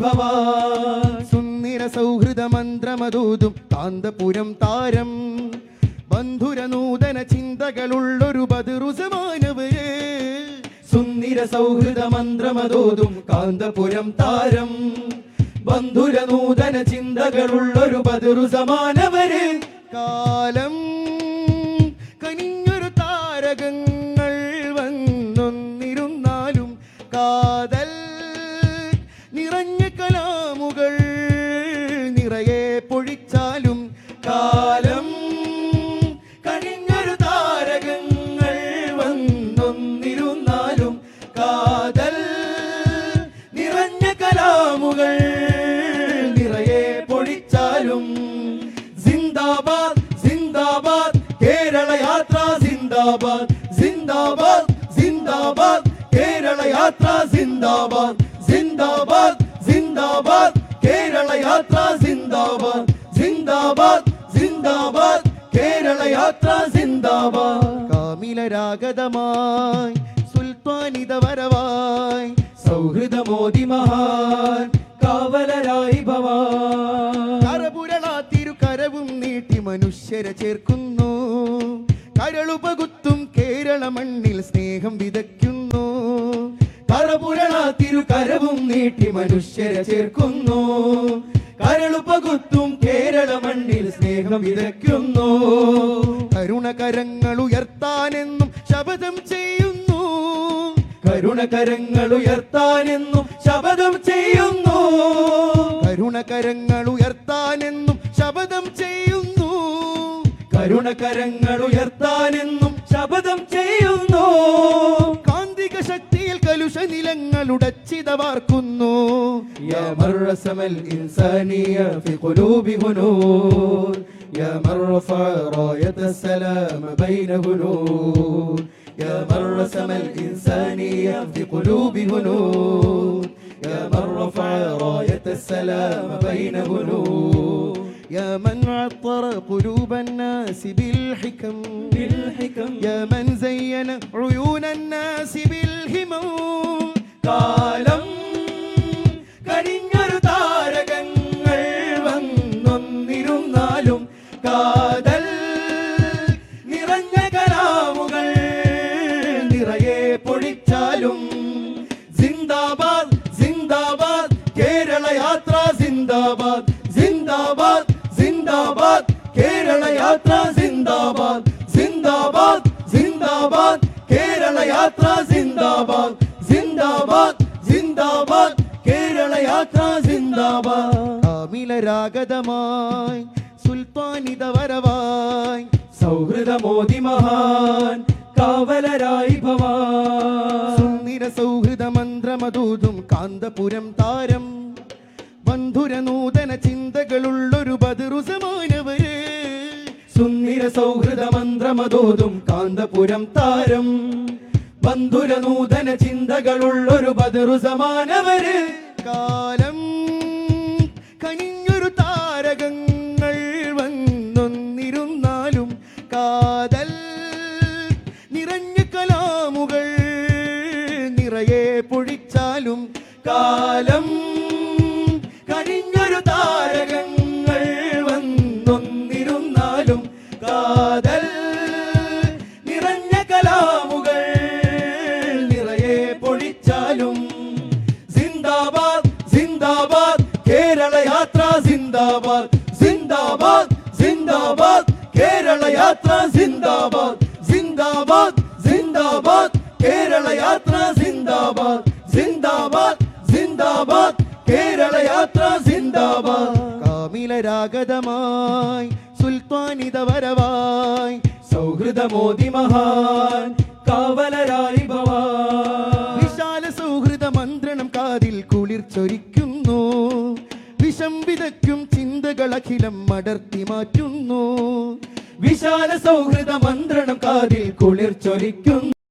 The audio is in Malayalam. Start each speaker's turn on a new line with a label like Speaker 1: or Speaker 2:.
Speaker 1: ഭവാൻ.
Speaker 2: സുന്ദര സൗഹൃദ മന്ത്രമതൂതും കാന്തപുരം താരം. ബന്ധുര നൂതന ചിന്തകളുള്ളൊരു ബദറുസമാനവര്.
Speaker 1: സുന്ദര സൗഹൃദ മന്ത്രമതോതും കാന്തപുരം താരം. ബന്ധുര നൂതന ചിന്തകളുള്ളൊരു ബദറു സമാനവര്
Speaker 2: കാലം
Speaker 1: കാലം കഴിഞ്ഞൊരു താരകങ്ങൾ വന്നൊന്നിരുന്നാലും കാതൽ നിറഞ്ഞ കലാമുകൾ നിറയെ പൊടിച്ചാലും സിന്ദാബാദ് സിന്ദാബാദ് കേരള യാത്ര സിന്ദാബാദ് സിന്ദാബാദ് സിന്ദാബാദ് കേരള യാത്ര സിന്ദാബാദ് സിന്ദാബാദ് സിന്ദാബാദ് കേരള യാത്ര സിന്ദാബാദ് യാത്ര
Speaker 2: കാമിലരാഗതമായി സുൽത്താനിത വരവായി
Speaker 1: സൗഹൃദമോദി മഹാൻ കാവലരായി ഭവാൻ.
Speaker 2: കരവും നീട്ടി മനുഷ്യരെ ചേർക്കുന്നു. കരളുപകുത്തും കേരള മണ്ണിൽ സ്നേഹം വിതയ്ക്കുന്നു.
Speaker 1: കറപുരണ കരവും നീട്ടി മനുഷ്യരെ ചേർക്കുന്നു. കരളുപകുത്തും കേരള മണ്ണിൽ സ്നേഹം വിതയ്ക്കുന്നു.
Speaker 2: കരുണകരങ്ങൾ ഉയർത്താനെന്നും ശപഥം ചെയ്യുന്നു
Speaker 1: കരുണകരങ്ങൾ ഉയർത്താനെന്നും ശപഥം ചെയ്യുന്നു
Speaker 2: കരുണകരങ്ങൾ ഉയർത്താനെന്നും ശപഥം ചെയ്യുന്നു
Speaker 1: കരുണകരങ്ങൾ ഉയർത്താനെന്നും ശപഥം ചെയ്യുന്നു
Speaker 2: കാന്തിക ശക്തിയിൽ കലുഷ നിലങ്ങൾ ഉടച്ചിതവാർക്കുന്നു
Speaker 1: يا من رسم الإنسانية في قلوب هنود يا من رفع راية السلام بين هنود. يا من رسم الإنسانية في قلوب هنود. يا من رفع راية السلام بين هنود.
Speaker 2: يا من عطر قلوب الناس بالحكم.
Speaker 1: بالحكم.
Speaker 2: يا من زين عيون الناس بالهمم
Speaker 1: കാലം നിറഞ്ഞ കലാമുകൾ നിറയെ പൊഴിച്ചാലും സിന്ദാബാദ് സിന്ദാബാദ് കേരള യാത്ര സിന്ദാബാദ് സിന്ദാബാദ് സിന്ദാബാദ് കേരള യാത്ര സിന്ദാബാദ് സിന്ദാബാദ് സിന്ദാബാദ് കേരള യാത്ര സിന്ദാബാദ് സിന്ദാബാദ് സിന്ദാബാദ് കേരള യാത്ര സിന്ദാബാദ്
Speaker 2: കാമിലരാഗതമായി സുൽത്താനിത വരവായി
Speaker 1: സൗഹൃദമോദി മഹാൻ കാവലരായി ഭവാൻ.
Speaker 2: സൗഹൃദ മന്ത്രമതൂതും കാന്തപുരം താരം. ബന്ധുര നൂതന ചിന്തകളുള്ളൊരു ബദറുസമാനവര്
Speaker 1: സുന്ദര സൗഹൃദ മന്ത്രമതോതും കാന്തപുരം താരം. ബന്ധുര നൂതന ചിന്തകളുള്ളൊരു ബദറു സമാനവര്
Speaker 2: കാലം പൊഴിച്ചാലും
Speaker 1: കാലം കഴിഞ്ഞൊരു താരകങ്ങൾ വന്നൊന്നിരുന്നാലും കാതൽ നിറഞ്ഞ കലാമുകൾ നിറയെ പൊഴിച്ചാലും സിന്ദാബാദ് സിന്ദാബാദ് കേരള യാത്ര സിന്ദാബാദ് സിന്ദാബാദ് സിന്ദാബാദ്. സിന്ദാബാദ് കേരള യാത്ര സിന്ദാബാദ്
Speaker 2: കാമിലരാഗതമായി സുൽത്താനിത വരവായി
Speaker 1: സൗഹൃദ മോദി മഹാൻ കാവലരായി
Speaker 2: വിശാല സൗഹൃദ മന്ത്രണം കാതിൽ കുളിർച്ചൊരിക്കുന്നു. വിഷം വിതയ്ക്കും ചിന്തകൾ അഖിലം മടർത്തി മാറ്റുന്നു.
Speaker 1: വിശാല സൗഹൃദ മന്ത്രണം കാതിൽ കുളിർ ചൊരിക്കുന്നു